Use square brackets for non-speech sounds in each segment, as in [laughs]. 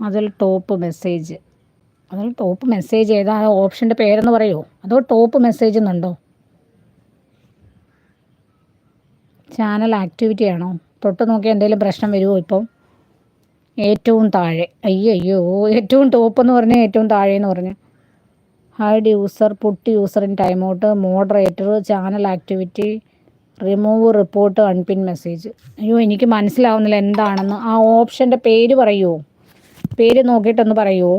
അതിൽ top message അതിൽ top message ഏതാ? ഓപ്ഷന്റെ പേരെന്ന് പറയുമോ അതോ ടോപ്പ് മെസ്സേജ് എന്നുണ്ടോ? ചാനൽ ആക്ടിവിറ്റി ആണോ? തൊട്ട് നോക്കിയാൽ എന്തെങ്കിലും പ്രശ്നം വരുമോ ഇപ്പം? ഏറ്റവും താഴെ. അയ്യോ ഏറ്റവും ടോപ്പ് എന്ന് പറഞ്ഞാൽ ഏറ്റവും താഴെ എന്ന് പറഞ്ഞു. Hide user put user in time out moderator channel activity remove report unpin message അയ്യോ എനിക്ക് മനസ്സിലാവുന്നില്ല എന്താണെന്ന്. ആ ഓപ്ഷന്റെ പേര് പറയുമോ പേര് നോക്കിയിട്ടൊന്ന് പറയുമോ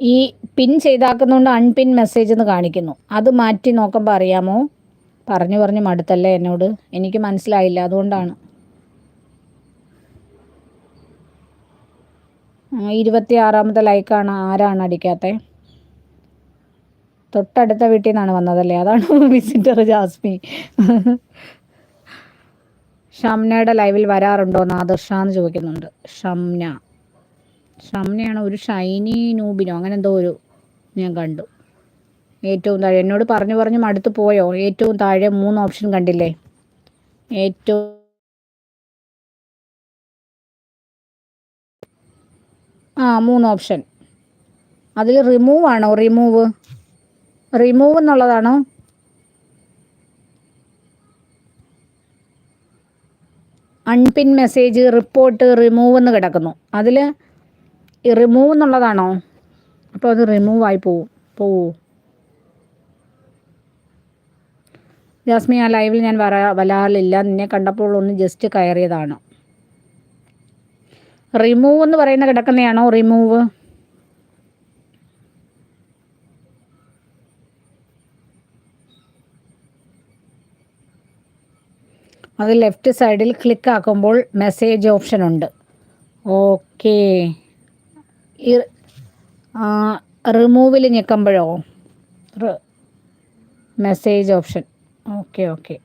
ഈ പിൻ ചെയ്താക്കുന്നതുകൊണ്ട് അൺപിൻ മെസ്സേജ് എന്ന് കാണിക്കുന്നു. അത് മാറ്റി നോക്കുമ്പോൾ അറിയാമോ? പറഞ്ഞു പറഞ്ഞ് മടുത്തല്ലേ എന്നോട്? എനിക്ക് മനസ്സിലായില്ല അതുകൊണ്ടാണ്. ഇരുപത്തി ആറാമത്തെ ലൈക്കാണ് ആരാണ് അടിക്കാത്തത് തൊട്ടടുത്ത വീട്ടിൽ നിന്നാണ് വന്നതല്ലേ? അതാണ് [laughs] വിസിറ്റർ ജാസ്മി. ഷംനയുടെ ലൈവിൽ വരാറുണ്ടോ നാദർഷ എന്ന് ചോദിക്കുന്നുണ്ട്. ഷംന. ഷംനയാണ് ഒരു ഷൈനി നൂബിനോ അങ്ങനെ എന്തോ ഒരു ഞാൻ കണ്ടു. ഏറ്റവും താഴെ എന്നോട് പറഞ്ഞു പറഞ്ഞു മടുത്ത് പോയോ? ഏറ്റവും താഴെ മൂന്ന് ഓപ്ഷൻ കണ്ടില്ലേ? ഏറ്റവും ആ മൂന്ന് ഓപ്ഷൻ അതിൽ റിമൂവ് ആണോ? റിമൂവ് റിമൂവ് എന്നുള്ളതാണോ? അൺപിൻ മെസ്സേജ് റിപ്പോർട്ട് റിമൂവ് എന്ന് കിടക്കുന്നു. അതിൽ റിമൂവ് എന്നുള്ളതാണോ? അപ്പോൾ അത് റിമൂവ് ആയി പോവും. പോവൂ. ജാസ്മി ആ ലൈവിൽ ഞാൻ വരാ വരാറില്ല. നിന്നെ കണ്ടപ്പോൾ ഒന്ന് ജസ്റ്റ് കയറിയതാണ്. റിമൂവ് എന്ന് പറയുന്ന കിടക്കുന്നതാണോ റിമൂവ് അത് ലെഫ്റ്റ് സൈഡിൽ ക്ലിക്ക് ആക്കുമ്പോൾ മെസ്സേജ് ഓപ്ഷൻ ഉണ്ട്. ഓക്കെ റിമൂവിൽ ഞെക്കുമ്പോഴോ? മെസ്സേജ് ഓപ്ഷൻ ഓക്കെ ഓക്കെ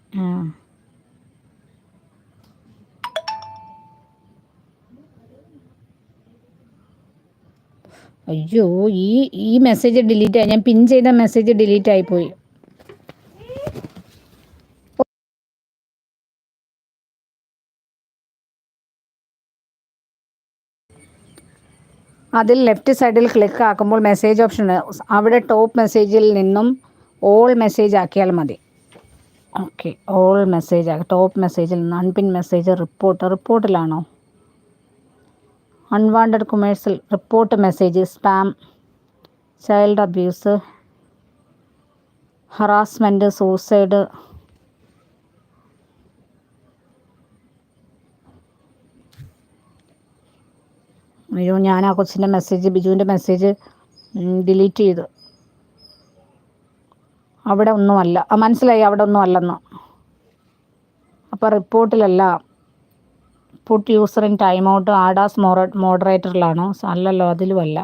അയ്യോ ഈ ഈ മെസ്സേജ് ഡിലീറ്റ് ആയി. ഞാൻ പിൻ ചെയ്ത മെസ്സേജ് ഡിലീറ്റ് ആയിപ്പോയി അതിൽ ലെഫ്റ്റ് സൈഡിൽ ക്ലിക്ക് ആക്കുമ്പോൾ മെസ്സേജ് ഓപ്ഷൻ അവിടെ ടോപ്പ് മെസ്സേജിൽ നിന്നും ഓൾ മെസ്സേജ് ആക്കിയാൽ മതി. ഓക്കെ ഓൾ മെസ്സേജ് ആക്കി ടോപ്പ് മെസ്സേജിൽ നിന്ന് അൺപിൻ മെസ്സേജ് റിപ്പോർട്ട് റിപ്പോർട്ടിലാണോ? Unwanted കൊമേഴ്സിൽ report message spam child abuse harassment suicide അയ്യോ ഞാൻ ആ കൊച്ചിന്റെ മെസ്സേജ് ബിജുവിന്റെ മെസ്സേജ് ഡിലീറ്റ് ചെയ്തു. അവിടെ ഒന്നുമല്ല. ആ മനസ്സിലായി അവിടെ ഒന്നും അല്ലെന്ന് അപ്പോൾ റിപ്പോർട്ടിലല്ല put user in time out add as Vora മോഡറേറ്ററിലാണോ അല്ലല്ലോ അതിലുമല്ല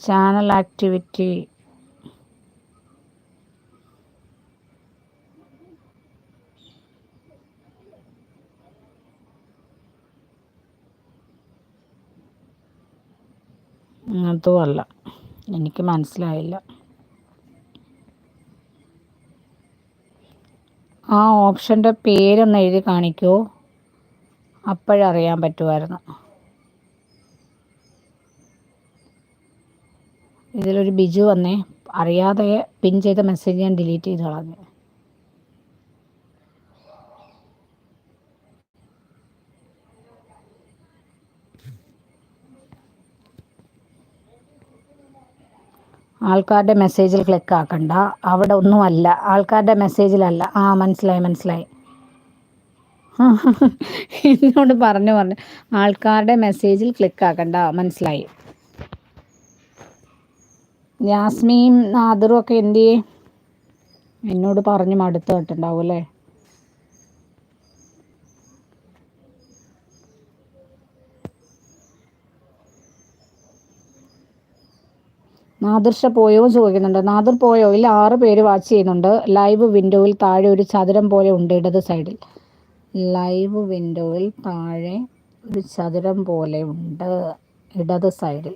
ചാനൽ ആക്ടിവിറ്റി അതുമല്ല എനിക്ക് മനസ്സിലായില്ല. ആ ഓപ്ഷന്റെ പേരൊന്ന് എഴുതി കാണിക്കുമോ അപ്പോഴറിയാൻ പറ്റുമായിരുന്നു. ഇതിലൊരു ബിജു വന്നേ. അറിയാതെ പിൻ ചെയ്ത മെസ്സേജ് ഞാൻ ഡിലീറ്റ് ചെയ്ത് കളഞ്ഞു. ആൾക്കാരുടെ മെസ്സേജിൽ ക്ലിക്ക് ആക്കണ്ട. അവിടെ ഒന്നുമല്ല. ആൾക്കാരുടെ മെസ്സേജിലല്ല ആ മനസ്സിലായി മനസ്സിലായി. [laughs] എന്നോട് പറഞ്ഞു പറഞ്ഞു. ആൾക്കാരുടെ മെസ്സേജിൽ ക്ലിക്ക് ആക്കണ്ട. മനസ്സിലായി. ജാസ്മിയും നാദറും ഒക്കെ എന്തിയേ? എന്നോട് പറഞ്ഞു മടുത്തു കേട്ടുണ്ടാവും അല്ലേ? നാദിർഷ പോയോ ചോദിക്കുന്നുണ്ട്. നാദിർ പോയോ? ഇല്ല ആറ് പേര് വാച്ച് ചെയ്യുന്നുണ്ട്. ലൈവ് വിൻഡോയിൽ താഴെ ഒരു ചതുരം പോലെ ഉണ്ട് ഇടത് സൈഡിൽ ലൈവ് വിൻഡോയിൽ താഴെ ഒരു ചതുരം പോലെ ഉണ്ട് ഇടത് സൈഡിൽ